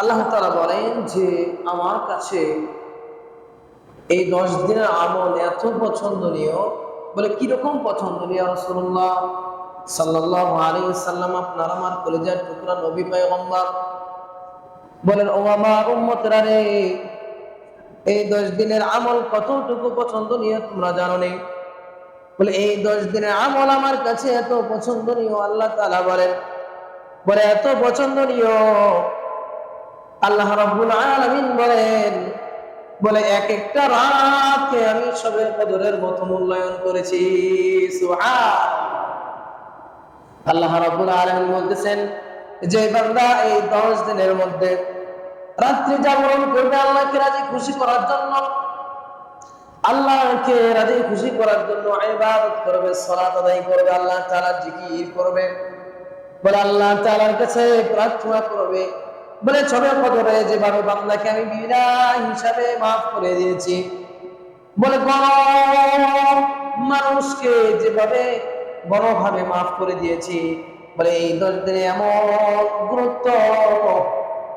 আল্লাহ তালা বলেন যে, আমার কাছে এই দশ দিনের আমল এত পছন্দনীয়। বলে, কীরকম পছন্দনীয় রসুল্লাহ সাল্লাহ আলী সাল্লাম আপনার আমার কলেজার টুকরা নবী পায়গম্বর। বলেন, ও আমার উম্মতরা রে, এই দশ দিনের আমল কতটুকু পছন্দনীয় তোমরা জানো নেই বলে, এই দশ দিনের আমল আমার কাছে এত পছন্দনীয়, আল্লাহ তালা বলেন। বলে, এত পছন্দনীয়। আল্লাহ রাব্বুল আলামিন বলেন, বলে এক একটা রাতকে আমি সবে কদরের মতো মূল্যায়ন করেছি। আল্লাহ রাব্বুল আলামিন বলতেছেন, যে বান্দা এই 10 দিনের মধ্যে রাত্রি জাগরণ করবে আল্লাহকে রাজি খুশি করার জন্য। আল্লাহকে রাজি খুশি করার জন্য ইবাদত করবে, সালাত আদায় করবে, আল্লাহ তাআলা জিকির করবে। বলে আল্লাহ তাআলার কাছে প্রার্থনা করবে বলে, ছবে কদরে যেভাবে বান্দাকে আমি বিনা হিসাবে মাফ করে দিয়েছি। বলে মানুষকে যেভাবে বড়ভাবে মাফ করে দিয়েছি। বলে, এই দশ দিনে এমন গুরুত্ব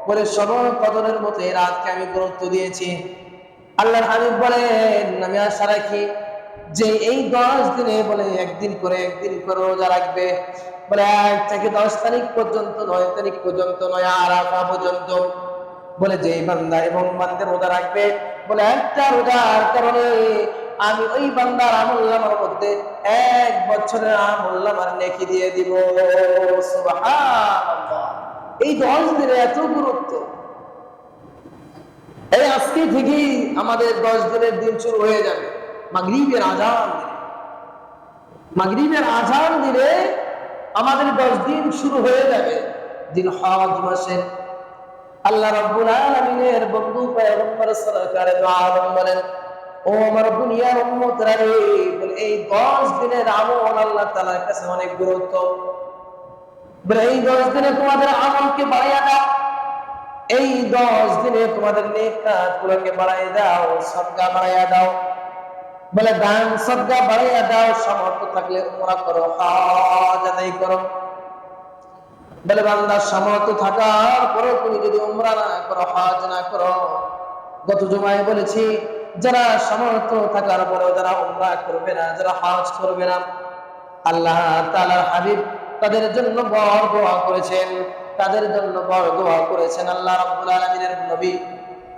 বলে সব কদরের মতো রাতকে আমি গুরুত্ব দিয়েছি। আল্লাহর হাবিব বলেন, আমি আশা রাখি যে এই দশ দিনে বলে একদিন করে একদিন করে রোজা রাখবে, বলে এক থেকে দশ তারিখ পর্যন্ত নয় তারিখ পর্যন্ত নয়, আরাফা পর্যন্ত। বলে যে বান্দা এবং বান্দের রোজা রাখবে, বলে একটা রোজার কারণে আমি ওই বান্দার আমল্লামার মধ্যে এক বছরের আমল্লামার নেকি দিয়ে দিব। এই দশ দিনে এত গুরুত্ব। এই আজকে থেকেই আমাদের দশ দিনের দিন শুরু হয়ে যাবে। মাগরিবের আজান মাগরিবের আজান দিলে আমাদের দশ দিন শুরু হয়ে যাবে, দিন হজ মাসের। আল্লাহ রাব্বুল আলামিনের বন্ধু, পয়গম্বর সরকারে দোয়া বলেন, ও আমার দুনিয়ার উম্মতরা রে, বলে এই 10 দিনের আমল আল্লাহ তাআলার কাছে অনেক গুরুত্ব। বলে এই 10 দিনে তোমাদের আমলকে বাড়াইয়া দাও। এই 10 দিনে তোমাদের নেক কাজগুলোকে বাড়াইয়া দাও সদকা বাড়াইয়া দাও। বলে, দান সদকা বাড়াইয়া দাও, সামর্থ্য থাকলে তোমরা করো, হজ আদায় করো। বলে বান্দার সামর্থ্য থাকার পরে তুমি যদি উমরা না করো, হজ না করো। গত জমায় বলেছি, যারা সামর্থ্য থাকার পরেও যারা উমরা করবে না, যারা হজ করবে না, আল্লাহ তাআলার হাবিব তাদের জন্য বড় দোয়া করেছেন, তাদের জন্য বড় দোয়া করেছেন আল্লাহ রাব্বুল আলামিনের নবী।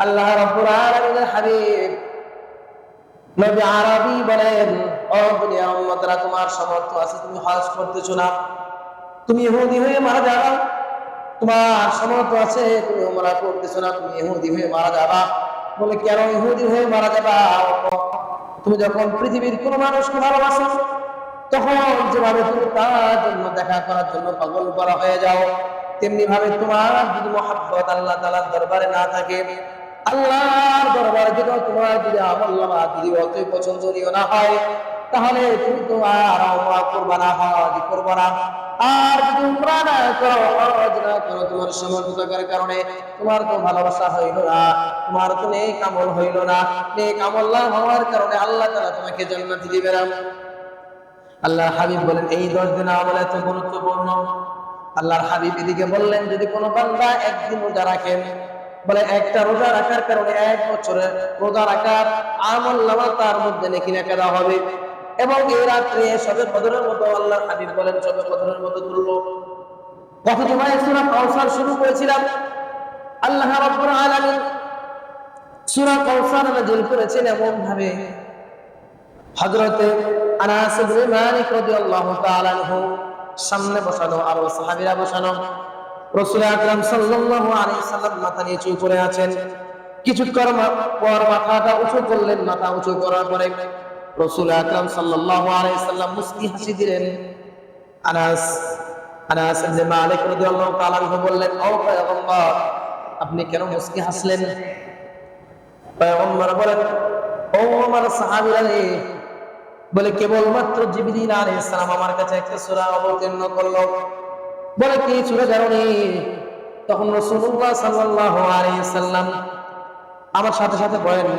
আল্লাহ রাব্বুল আলামিনের হাবিব নবী আরবি বলেন, ও দুনিয়ার উম্মতরা, তোমার সামর্থ্য আছে, তুমি হজ করতেছো না। তুমি ইহুদি হয়ে মারা যাবা। তোমার সামর্থ্য আছে, তুমি উমরা করতেছো না, তুমি ইহুদি হয়ে মারা যাবা। বলে, কেন ইহুদি হয়ে মারা যাবা? তুমি যখন পৃথিবীর কোন মানুষকে ভালোবাসো, তখন যেভাবে তুমি তার জন্য দেখা করার জন্য পাগল করা হয়ে যাও তেমনি ভাবে তোমার যদি মহাব্বত আল্লাহ তালার দরবারে না থাকে আল্লাহর দরবারে যদি তোমার যদি যদি অতই পছন্দনীয় না হয়, তাহলে তুমি আমা করবা না হজ করবা না। আর না করো, হজ না করো, তোমার কারণে তোমার তো ভালোবাসা হইল না, তোমার তো নেক আমল হইল না। নেক আমল না হওয়ার কারণে আল্লাহ তাআলা তোমাকে জান্নাত দিবে না। আল্লাহ হাবিব বলেন, এই দশ দিন আমল এত গুরুত্বপূর্ণ। আল্লাহর হাবিব এদিকে বললেন, যদি কোনো বান্দা একদিন রোজা রাখেন বলে একটা রোজা রাখার কারণে এক বছরে রোজা রাখার আমল নামা তার মধ্যে নেকি লেখা দেওয়া হবে। এবং এই রাত্রে সবে কদরের মতো আল্লাহ হাবিব বলেন, সবে কদরের মতো তুলব গত জমায় সূরা কাউসার শুরু করেছিলাম। আল্লাহ রাব্বুল আলামিন সূরা কাউসার নাযিল করেছেন এমন ভাবে হযরতে আনাস ইবনে মালিক রাদিয়াল্লাহু তাআলা সামনে বসানো আর সাহাবীরা বসানো। রাসূল আকরাম সাল্লাল্লাহু আলাইহি সাল্লাম মাথা নিচু করে আছেন। কিছুক্ষণ পর মাথাটা উঁচু করলেন, মাথা উঁচু করার পরে রাসূল আকরাম সাল্লাল্লাহু আলাইহি সাল্লাম মুস্কি হাসি দিলেন। আনাস আনাস ইবনে মালিক রাদিয়াল্লাহু তাআলা বললেন, ও পয়গম্বর, আপনি কেন মুস্কি হাসলেন? পয়গম্বর বলেন, ও আমার সাহাবীরা রে। বলে কেবলমাত্র জিবরিল আলাইহিস সালাম আমার কাছে একটা সূরা অবতীর্ণ করল। বলে কি চলে যাও রে তখন রসুল্লাহ সাল্লাহ সাল্লাম আমার সাথে সাথে বলেন,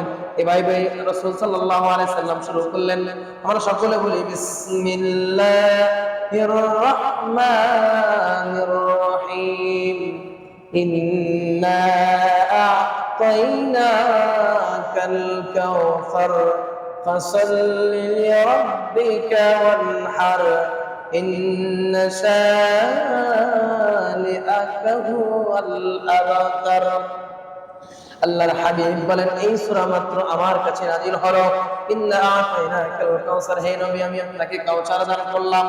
এ ভাই ভাই রসুল সাল্লাহ সাল্লাম শুরু করলেন। আমরা সকলে বলি বিসমিল্লাহিম ইন্না আতাইনাকাল কাউসার ফসল লিরাব্বিকা ওয়ানহার। إن شانئك هو الأبتر আল্লাহর হাবিব বলেন এই সূরা মাত্র আমার কাছে নাজিল হলো ইন্না আতাইনাকাল কাউসার হে নবী আমি আপনাকে কাউসার দান করলাম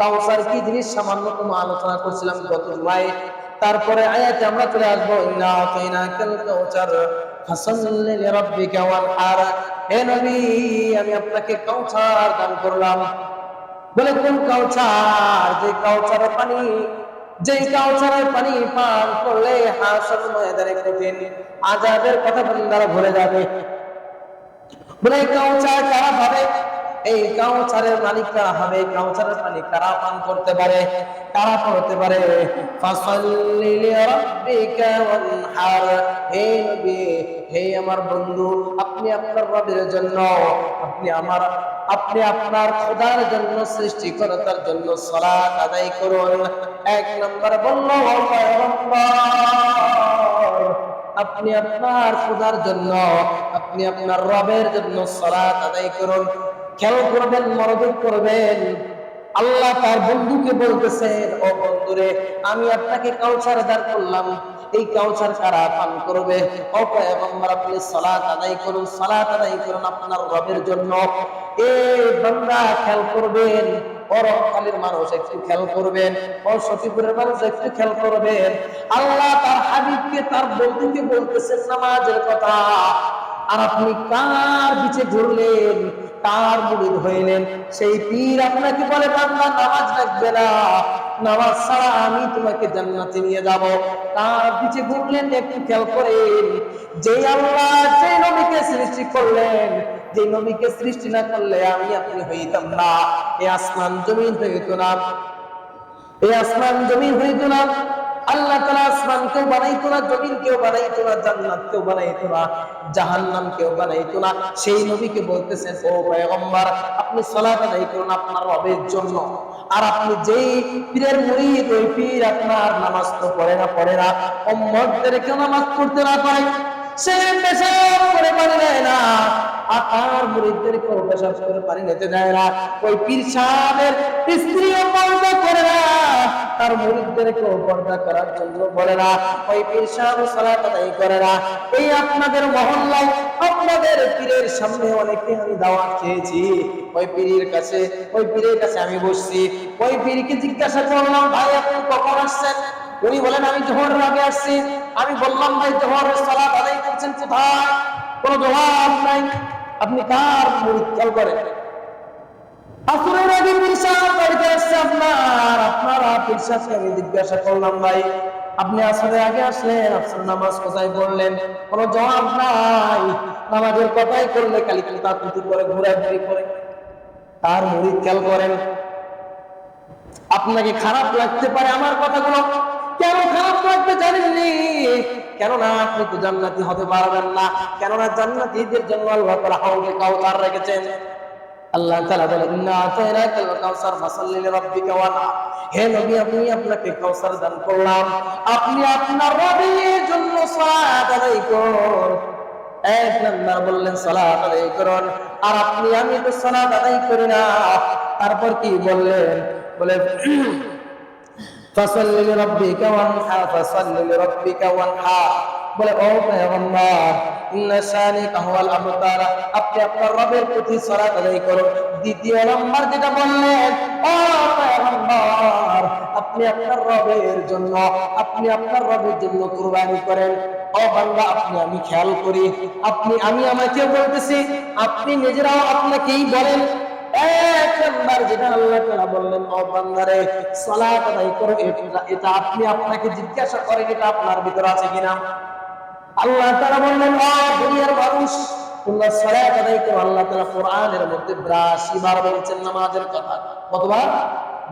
কাউসার কি জিনিস সামান্য কোনো আলোচনা করছিলাম গত জুমায় তারপরে আয়াতে আমরা চলে আসবো ইন্না আতাইনাকাল কাউসার ফাসাল্লি লিরাব্বিকা ওয়ানহার হে নবী আমি আপনাকে কাউসার দান করলাম বলে, কোন কাউসার যে কাউসারের পানি, যেই কাউসারের পানি পান করলে হাসর ময়দানে কঠিন আজাদের কথা বন্দারা ভুলে যাবে। বলে কাউসার কারা পাবে এই কাউসারের মালিক কারা হবে কাউসারের পানি কারা পান করতে পারে? কারা পড়তে পারে? ফাসাল্লি লিরাব্বিকা ওয়ানহার। হে নবী, হে আমার বন্ধু আপনি আপনার রবের জন্য, আপনি আমার, আপনি আপনার খোদার জন্য, সৃষ্টিকর্তার জন্য সালাত আদায় করুন। এক নম্বর বলল আপনি আপনার খোদার জন্য, আপনি আপনার রবের জন্য সালাত আদায় করুন। খেয়াল করবেন, মনোযোগ করবেন। আল্লাহ তার বন্ধুকে বলতেছেন, ও বন্ধুরে, আমি আপনাকে কাউসার দান করলাম। এই কাউসার কারা পান করবে? ও পয়গম্বর আপনি সালাত আদায় করুন, সালাত আদায় করুন আপনার রবের জন্য। এই বান্দা খেয়াল করবেন, পরকালের মানুষ একটু খেয়াল করবেন সতীপুরের মানুষ একটু খেয়াল করবেন। আল্লাহ তার হাবিবকে, তার বন্ধুকে বলতেছেন নামাজের কথা। আর আপনি কার পিছে ঘুরলেন? কার মুড়িদ হইলেন। সেই পীর আপনাকে বলে, বান্দা, নামাজ লাগবে না। নামাজ ছাড়া আমি তোমাকে জান্নাতে নিয়ে যাব। কার পিছে ঘুরলেন, একটু খেয়াল করেন, যে আল্লাহ, যে নবীকে সৃষ্টি করলেন, যে নবীকে সৃষ্টি না করলে আমি আপনি হইতাম না। এই আসমান, জমিন হইতো না। এই আসমান, জমিন হইতো না। আল্লাহ তালা আসমান কেউ বানাইতো না জমিন কেউ বানাইতো না জান্নাত কেউ বানাইতো না জাহান্নাম কেউ বানাইতো না। সেই নবীকে বলতেছেন ও পয়গম্বর, আপনি সালাত আদায় করুন আপনার রবের জন্য। আর আপনি যেই পীরের মুরিদ, ওই পীর আপনার নামাজ তো পড়ে না পড়ে না। উম্মতদেরকে নামাজ পড়তে না পারে। সে পেশাব করে পানি দেয় না, আর তার মুরিদদেরকে পেশাব করে পানি নিতে দেয় না। ওই পীর সাহেবের স্ত্রীও পর্দা করে না, তার মুরিদদেরকেও পর্দা করার জন্য বলে না। ওই পীর সাহেব সালাত আদায় করে না। এই আপনাদের মহল্লায় আপনাদের পীরের সামনে অনেকে আমি দাওয়াত খেয়েছি। ওই পীরের কাছে, ওই পীরের কাছে আমি বসছি। ওই পীরকে জিজ্ঞাসা করলাম, ভাই, আপনি কখন আসছেন? উনি বলেন, আমি জোহরের আগে আসছি। আমি বললাম ভাই, জোহরের সালাত আদায় করছেন কোথায়? কোনো জবাব নাই। আপনি কার মুরিদ খেয়াল করেন? আসরের আগে পিরসাদ বাড়িতে আসছে আপনার। আপনারা পিরসাদকে আমি জিজ্ঞাসা করলাম ভাই, আপনি আসরের আগে আসলেন আসর নামাজ কোথায় পড়লেন? কোনো জবাব নাই। নামাজের কথাই করলে খালি কুতা কুতি করে, ঘোরাঘুরি করে। তার মুরিদ খেয়াল করেন? আপনাকে খারাপ লাগতে পারে আমার কথাগুলো। কেন খারাপ লাগবে জানেননি কেননা আপনি তো জান্নাতি হতে পারবেন না। কেননা জান্নাতীদের জন্য আল্লাহ তাআলা হাউজে কাউসার রেখেছেন। আল্লাহ তাআলা বলেন, ইন্না আতাইনাকাল কাউসার, ফাসাল্লি লিরাব্বিকা ওয়ানহার হে নবী, আমি আপনাকে কাউসার দান করলাম। আপনি আপনার রবের জন্য সালাত আদায় করুন এক নাম্বার বললেন, সালাত আদায় করুন আর আপনি, আমি তো সালাত আদায় করি না। তারপর কি বললেন? বলে ফাসাল্লি লিরাব্বিকা ওয়ানহার ফাসাল্লি লিরাব্বিকা ওয়ানহার বলে, ও পয়গম্বর, ইন্না শানিকা আবতার, আপনি আপনার রবের প্রতি সালাত আদায় করুন দ্বিতীয় নাম্বার যেটা বললেন, ও পয়গম্বর, আপনি আপনার রবের জন্য, আপনি আপনার রবের জন্য কুরবানি করেন। ও বান্দা, আপনি, আমি খেয়াল করি। আপনি, আমি আমাকে বলতেছি, আপনি নিজেরাও আপনাকেই বলেন। এক নাম্বার যেটা আল্লাহ তাআলা বললেন, ও বান্দারে, সালাত আদায় করো, এটা আপনি আপনাকে জিজ্ঞাসা করেন, এটা আপনার ভিতরে আছে কিনা? আল্লাহ তাআলা বললেন, ও দুনিয়ার মানুষ, তোমরা সালাত আদায় করো। আল্লাহ তাআলা কোরআনের মধ্যে 82 বার বলেছেন নামাজের কথা। কতবার?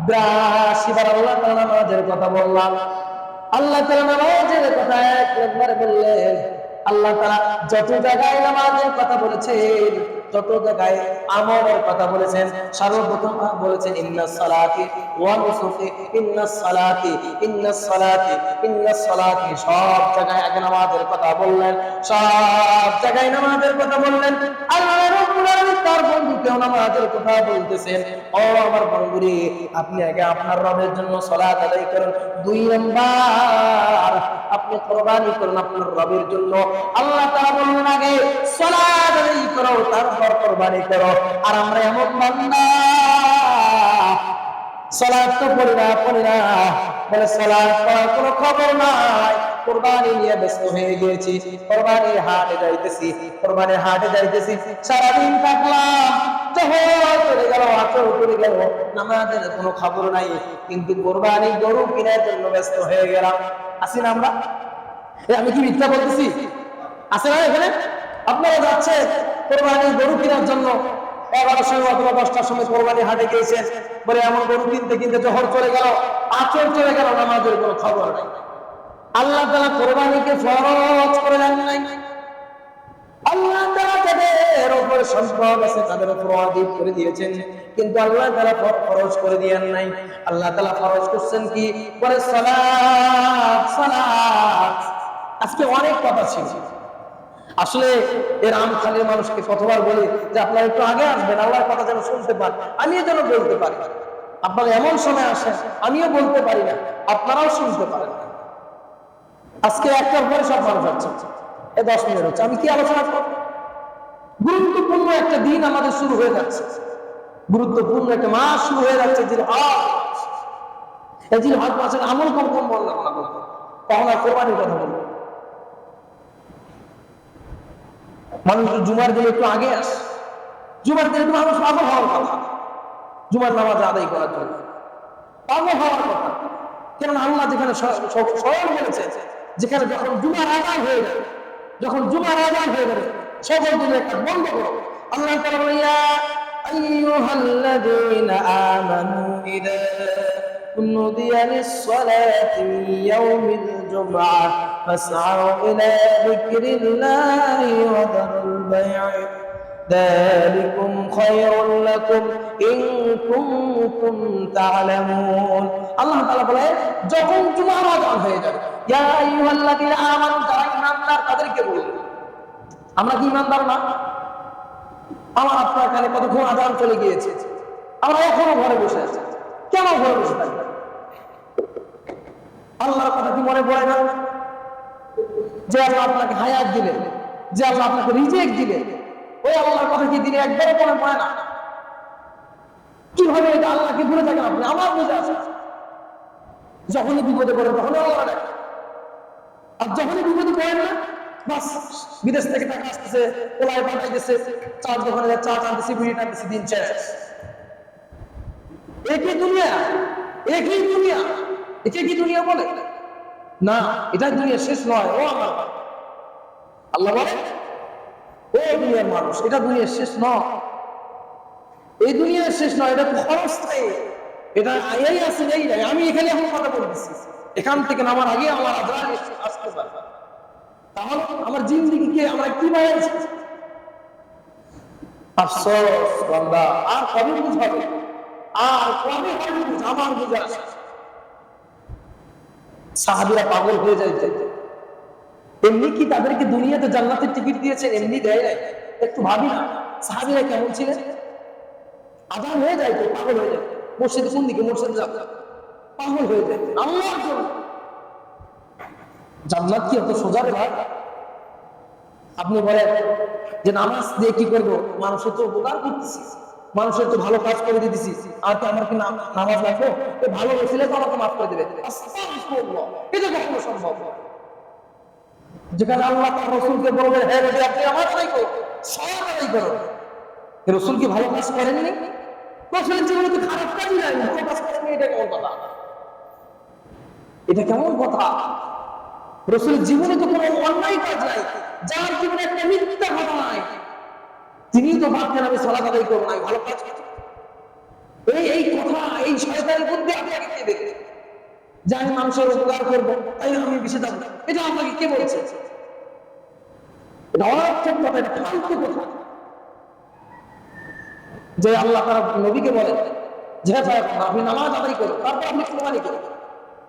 82 বার আল্লাহ তাআলা নামাজের কথা বললাম। আল্লাহ তাআলা নামাজের কথা এক নাম্বার বললেন, আল্লাহ তাআলা যত জায়গায় নামাজের কথা বলেছেন জায়গায় আমলের কথা বলেছেন, সর্বপ্রথম বলেছেন ইন্নাস সালাতি ওয়া নুসুকি ইন্নাস সালাতি ইন্নাস সালাতি ইন্নাস সালাতি। সব জায়গায় আগে নামাজের কথা বললেন, সব জায়গায় নামাজের কথা বললেন। আলামিন তার নামাজের কথা বলতেছেন, ও আমার আপনি আগে আপনার রবের জন্য সালাত আদায় করুন। দুই নাম্বার, আপনি কোরবানি করুন আপনার রবের জন্য। আল্লাহ তাআলা বললেন, আগে সালাত আদায় করো তারপর কোরবানি করো। আর আমরা এমন তো পড়ি না পড়ি না বলে কোনো খবর নাই। কোরবানি নিয়ে ব্যস্ত হয়ে গিয়েছি। হাটে যাইতেছি হাটে যাইতেছি। সারাদিন থাকলাম। কোনো খবর নাই। কিন্তু কোরবানি গরু কেনার জন্য ব্যস্ত হয়ে গেলাম। আসি না আমরা? আমি কি মিথ্যা বলতেছি? আছে না এখানে? আপনারা যাচ্ছে কোরবানি গরু কেনার জন্য এগারোর সময় অথবা দশটার সময় কোরবানি হাটে গিয়েছেন বলে এমন গরু কিনতে কিনতে জহর চলে গেল চলে গেল, নামাজের কোনো খবর নাই। আল্লাহ তালা কোরবানিকে ফরজ করে দেন নাই। আল্লাহ তাআলা যাদের উপর সম্পদ আছে তাদের উপর ওয়াজিব করে দিয়েছেন, কিন্তু আল্লাহ ফর- ফরজ করে দিয়েন নাই। আল্লাহ তালা ফরজ করছেন কি? বলে সালাত সালাত। আজকে অনেক কথা ছিল। আসলে এর আমখালির মানুষকে কতবার বলি যে আপনারা একটু আগে আসবেন, আল্লাহর কথা যেন শুনতে পান। আমিও যেন বলতে পারি। আপনারা এমন সময় আসেন, আমিও বলতে পারি না, আপনারাও শুনতে পারেন না। আজকে একটার পরে সব মানুষ যাচ্ছে এ দশ মিনিট হচ্ছে, আমি কি আলোচনা করব? গুরুত্বপূর্ণ একটা দিন আমাদের শুরু হয়ে যাচ্ছে। গুরুত্বপূর্ণ একটা মাস শুরু হয়ে যাচ্ছে, জিল হাত মাসের আমল কম কম বললাম না বলব তখন আর কোরবানির কথা বলব। মানুষ একটু জুমার দিনে একটু আগে আস জুমার দিনে একটু মানুষ পাগল হওয়ার কথা জুমার নামাজ আদায় করার জন্য পাগল হওয়ার কথা কেন আল্লাহ যেখানে স- স- স্বয়ং বলেছে যেখানে যখন জুমার আদান হয়ে যাবে যখন জুমার আদান হয়ে যাবে সকল দিনের একটা বন্ধ করো আল্লাহ তাআলা বলে ইয়া আইয়ুহাল্লাযীনা আমানু ইযা نودي للصلاة من يوم الجمعة فاسعوا إلى ذكر الله وذروا البيع ذلكم خير لكم إن كنتم تعلمون আল্লাহ তাআলা বলে যখন জুমার আযান হয়ে যাবে ইয়া আইয়ুহাল্লাযীনা আমানু যারা ঈমানদার তাদেরকে বলুন আমরা কি ঈমানদার না আমার আপনার কানে কতক্ষণ আযান চলে গিয়েছে আমরা এখনো ঘরে বসে আছি কেন ঘরে বসে থাকবো আল্লাহর কথা কি মনে পড়ে না যে আল্লাহ আপনাকে হায়াত দিলেন যে আল্লাহ আপনাকে রিজেক্ট দিলেন ওই আল্লাহর কথা কি দিনে একবারও মনে পড়ে না? কীভাবে এটা আল্লাহকে ভুলে থাকেন আপনি? আমার বুঝে আছে। যখনই বিপদে পড়েন, তখনই আল্লাহ ডাকেন আর যখনই বিপদে পড়েন না, বাস বিদেশ থেকে টাকা আসতেছে ওলাই পাঠাইতেছে চার দোকানে চা টানতেছে, বিড়ি টানতেছে, দিন শেষ। একই দুনিয়া একই দুনিয়া, একে কি দুনিয়া বলে? না, এটা দুনিয়া শেষ নয়। ও আমার আল্লাহ বলে ও দুনিয়ার মানুষ, এটা দুনিয়ার শেষ নয়। এই দুনিয়ার শেষ নয়, এটা তো ক্ষণস্থায়ী এটা এই আছে, এই নাই আমি এখানে এখন কথা বলতেছি। এখান থেকে নামার আগে আমার আজান আসতে পারে। তাহলে আমার জিন্দিগিকে আমরা কি বানিয়েছি আফসোস, বান্দা, আর কবে বুঝাবে? আর কবে হবে আমার বুঝে আসে সাহাবিরা পাগল হয়ে যায় এমনি কি তাদেরকে দুনিয়াতে জান্নাতের টিকিট দিয়েছেন এমনি দেয় নাই। একটু ভাবি না, সাহাবিরা কেমন ছিলেন? আদান হয়ে যায় তো, পাগল হয়ে যায়। মসজিদে কোন দিকে? মসজিদে পাগল হয়ে যায়। আল্লাহর জন্য। জান্নাত কি এত সোজা ভাই? আপনি বলেন যে নামাজ দিয়ে কি করব? মানুষের তো উপকার করতেছি। মানুষের তো ভালো কাজ করে দিতেছি। আর তো আমার কি নাম- নামাজ লাগবে এ ভালো হয়েছিল তো আমাকে মাফ করে দেবে। এটা কখনো সম্ভব যেখানে আল্লাহ তার রসুলকে হ্যাঁ আপনি আমার করো সব আদায় করো। রসুল কি ভালো কাজ করেননি রসুলের জীবনে তো খারাপ কাজই নাই। ভালো কাজ করেননি এটা কেমন কথা? এটা কেমন কথা? রসুলের জীবনে তো কোনো অন্যায় কাজ নাই। যার জীবনে একটা মিথ্যা কথা নাই। তিনি তো ভাবছেন আমি সলাত আদায় করব না ভালো কাজ এই এই কথা, এই শয়তানি বুদ্ধি আপনাকে কে যে আমি মানুষের উপকার করব, তাই আমি বেশি যাব এটা আপনাকে কে বলছে? যে আল্লাহ তারা নবীকে বলেন, যে আপনি নামাজ আদায় করুন, তারপর আপনি কোরবানি করুন।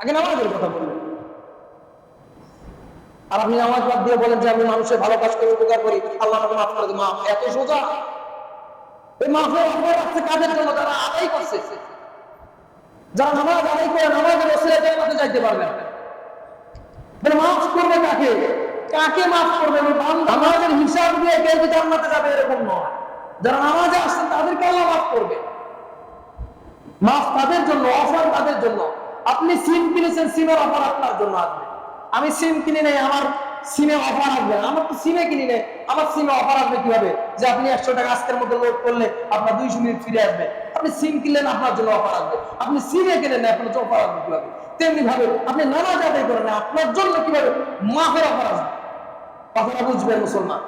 আগে নামাজের কথা বলবেন আর আপনি নামাজ বাদ দিয়ে বলেন যে আমি মানুষের ভালো কাজ করে উপকার করি, আল্লাহ আমাকে মাফ করে মাফ এত সোজা। এই মাফের অপর আছে কাজের জন্য? তারা আদায় করছে। যারা নামাজ আদায় করে, নামাজের ওসিলা জান্নাতে যাইতে তাহলে মাফ করবে কাকে? কাকে মাফ করবে? নামাজের হিসাব দিয়ে কেউ জান্নাতে যাবে এরকম নয়। যারা নামাজে আসছেন তাদেরকে আল্লাহ মাফ করবে। মাফ তাদের জন্য, অফার তাদের জন্য। আপনি সিম কিনেছেন, সিমের অফার আপনার জন্য আসবে। আমি সিম কিনে নেই, আমার সিমে অফার আসবে। আমার তো সিমে কিনি নেই, আমার সিমে অফার আসবে কীভাবে? যে আপনি একশো টাকা আজকের মধ্যে লোড করলে আপনার দুইশো মিনিট ফিরে আসবে। আপনি সিম কিনলেন, আপনার জন্য অফার আসবে। আপনি সিমে কিনে নেন আপনার জন্য অফার আসবে কীভাবে? তেমনি ভাবে আপনি নামাজ আদায় করেন আপনার জন্য কীভাবে মাফের অফার আসবে। কথাটা বুঝবেন মুসলমান।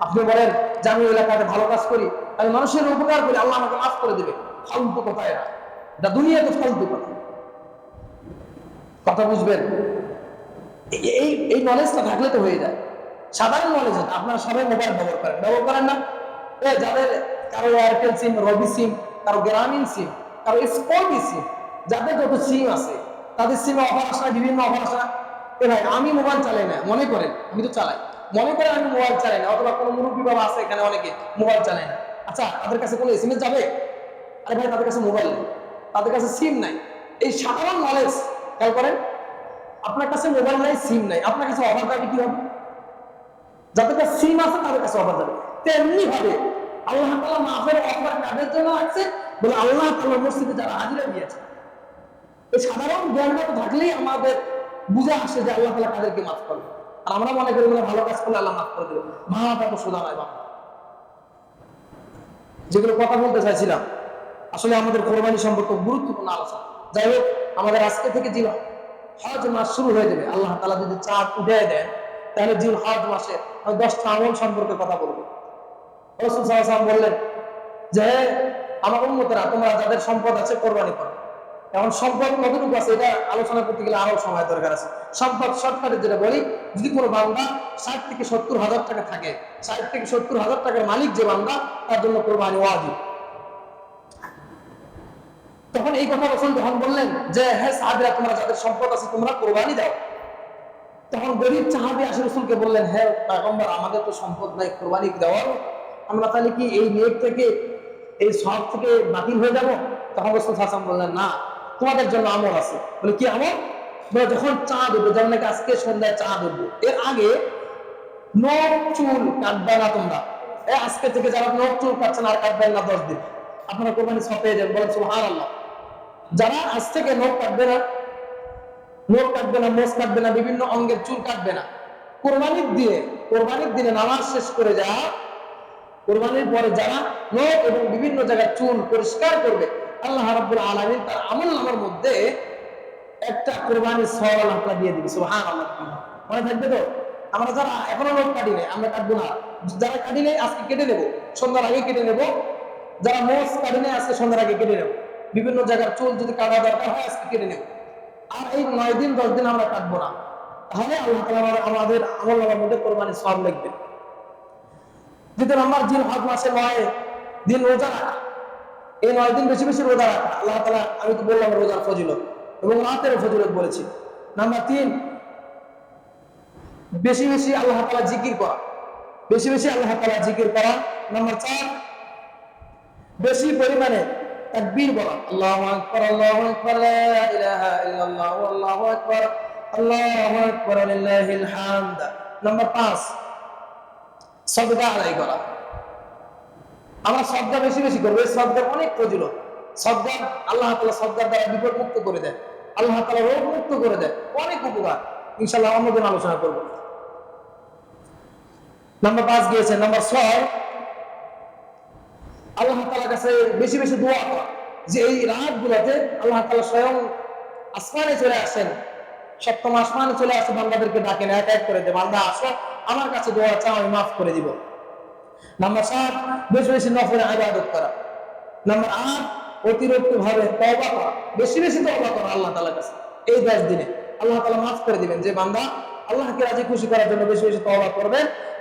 আপনি বলেন যে, আমি এলাকাতে ভালো কাজ করি, আমি মানুষের উপকার করি, আল্লাহ আমাকে মাফ করে দেবে। ফালতু কথা এরা। এটা দুনিয়াতে ফালতু কথা। কথা বুঝবেন? এই- এই নলেজটা থাকলে তো হয়ে যায়। সাধারণ নলেজ আপনারা সবাই মোবাইল ব্যবহার করেন। ব্যবহার করেন না? এ, যাদের কারও এয়ারটেল সিম রবি সিম কারও গ্রামীণ সিম কারও স্পটি সিম যাদের যত সিম আছে, তাদের সিমে অফার আসা বিভিন্ন অফার আসা এ ভাই, আমি মোবাইল চালাই না, মনে করেন, আমি তো চালাই। মনে করেন আমি মোবাইল চালাই না, অথবা কোনো মুরব্বী বাবা আছে এখানে অনেকে মোবাইল চালায় না। আচ্ছা তাদের কাছে কোনো এসএমএস যাবে? আরে ভাই, তাদের কাছে মোবাইল নেই। তাদের কাছে সিম নাই। এই সাধারণ নলেজ খেয়াল করেন আপনার কাছে মোবাইল নাই সিম নাই। আপনার কাছে অফার যাবে কি হবে? যাদের সিম আছে, তাদের কাছে অফার যাবে তেমনি ভাবে আল্লাহ তাআলা মাফের অফার কাদের জন্য আছে বলে আল্লাহ তাআলা মসজিদে যারা হাজিরা দিয়েছে, এই সাধারণ জ্ঞানটা থাকলেই আমাদের বুঝে আসে যে আল্লাহ তাআলা কাদেরকে মাফ করবে। আর আমরা মনে করি বলে ভালো কাজ করলে আল্লাহ মাফ করে দেবে। মাহাটা তো সোজা নয় বাবা। যেগুলো কথা বলতে চাইছিলাম, আসলে আমাদের কোরবানি সম্পর্কে গুরুত্বপূর্ণ আলোচনা। যাই হোক, আমাদের আজকে থেকে যে হজ মাস শুরু হয়ে যাবে, আল্লাহ তালা যদি চাঁদ উঠে দেন, তাহলে জিল হজ মাসে দশটা আমল সম্পর্কে কথা বলব। রসুল বললেন যে আমার উন্মতেরা তোমরা যাদের সম্পদ আছে কোরবানি করো। এখন সম্পদ কতটুকু আছে এটা আলোচনা করতে গেলে আরও সময় দরকার আছে। সম্পদ শর্টকাটে যেটা বলি, যদি কোনো বান্দা ষাট থেকে সত্তর হাজার টাকা থাকে, ষাট থেকে সত্তর হাজার টাকার মালিক যে বান্দা, তার জন্য কোরবানি ওয়াজিব। তখন এই কথা রসুল যখন বললেন যে হ্যাঁ সাহাবিরা, তোমরা যাদের সম্পদ আছে, তোমরা কোরবানি দাও। তখন গরিব চাহাবি আসে রসুলকে বললেন হ্যাঁ পয়গম্বর, আমাদের তো সম্পদ নাই, কোরবানি দেওয়ার আমরা তাহলে কি এই নিয়োগ থেকে, এই সব থেকে বাতিল হয়ে যাব? তখন রসুল হাসান বললেন, না, তোমাদের জন্য আমল আছে। বলে, কি আমল বলে, যখন চাঁদ উঠবে, যেমন নাকি আজকে সন্ধ্যায় চাঁদ উঠবে, এর আগে নখ, চুল কাটবে না তোমরা। আজকে থেকে যারা নখ, চুল কাটছেন আর কাটবেন না দশ দিন। আপনারা কোরবানি সব পেয়ে যাবেন। বলেন সুহার আল্লাহ যারা আজ থেকে নখ কাটবে না নখ কাটবে না, মোষ কাটবে না, বিভিন্ন অঙ্গের চুল কাটবে না। কোরবানির দিয়ে, কোরবানির দিনে নামাজ শেষ করে যা, কোরবানির পরে যারা নখ এবং বিভিন্ন জায়গায় চুল পরিষ্কার করবে, আল্লাহ রাব্বুল আলামিন তার আমল নামার মধ্যে একটা কোরবানির সওয়াল তাআলা দিয়ে দিবে, সুবহানাল্লাহ। মনে থাকবে তো? আমরা যারা এখনও নখ কাটি নাই, আমরা কাটবো না। যারা কাটি নাই, আজকে কেটে নেব সন্ধ্যার আগে কেটে নেব। যারা মোষ কাটি নাই, আজকে সন্ধ্যার আগে কেটে নেব। বিভিন্ন জায়গার চুল যদি কাটা দরকার হয়, আজকে কেটে নেব। আর এই নয় দিন, দশ দিন আমরা কাটবো না। তাহলে আল্লাহ তাআলা আমাদের আমল নামার মধ্যে কোরবানির সওয়াব লিখবেন। দ্বিতীয় নম্বর, জিল হজ মাসে নয় দিন রোজা রাখা। এই নয় দিন বেশি বেশি রোজা রাখা। আল্লাহ তালা আমি তো বললাম রোজার ফজিলত এবং রাতের ফজিলত বলেছি। নাম্বার তিন, বেশি বেশি আল্লাহ তালা জিকির করা। বেশি বেশি আল্লাহ তালা জিকির করা। নাম্বার চার, বেশি পরিমাণে তাকবীর বলা আল্লাহু আকবার আল্লাহু আকবার, লা ইলাহা ইল্লাল্লাহ, আল্লাহু আকবার আল্লাহু আকবার লিল্লাহিল হামদ। নাম্বার পাঁচ, সদকা আদায় করা। আমরা সদকা বেশি বেশি করব, এই সদকার অনেক প্রয়োজন সদকা আল্লাহ তালা সদকার দ্বারা বিপদ মুক্ত করে দেয়। আল্লাহ তালা রোগ মুক্ত করে দেয়। অনেক উপকার। ইনশাআল্লাহ অন্যদিন আলোচনা করব। নাম্বার পাঁচ গিয়েছে নাম্বার ছয় আল্লাহ তালার কাছে বেশি বেশি দোয়া করা যে এই রাত গুলাতে আল্লাহ তালা স্বয়ং আসমানে চলে আসেন। সপ্তম আসমানে চলে আসে, বান্দাদেরকে ডাকেন, এক এক করে দে, বান্দা আসো, আমার কাছে দোয়া চাও, আমি মাফ করে দিব। নাম্বার সাত, বেশি বেশি নফরে ইবাদত করা। নাম্বার আট অতিরিক্ত ভাবে তওবা করা। বেশি বেশি তওবা করা আল্লাহ তাআলার কাছে। এই দশ দিনে আল্লাহ তাআলা মাফ করে দিবেন যে বান্দা আল্লাহকে রাজি খুশি করার জন্য বেশি বেশি তওবা করবে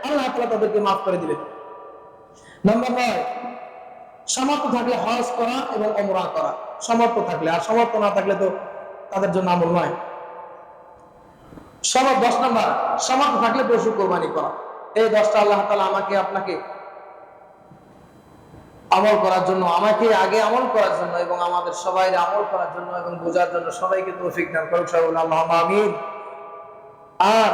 আল্লাহ তাআলা তাদেরকে মাফ করে দিবেন। নাম্বার নয় সামর্থ্য থাকলে হজ করা এবং অমরা করা। সামর্থ্য থাকলে, আর সামর্থ্য না থাকলে তো তাদের জন্য আমল নয়। সবার দশ নাম্বার সামর্থ্য থাকলে পশু কোরবানি করা। এই দশটা আল্লাহ তালা আমাকে আপনাকে আমল করার জন্য, আমাকে আগে আমল করার জন্য এবং আমাদের সবাই আমল করার জন্য এবং বোঝার জন্য সবাইকে তৌফিক দান করুক সবাই আল্লাহ আমিন। আর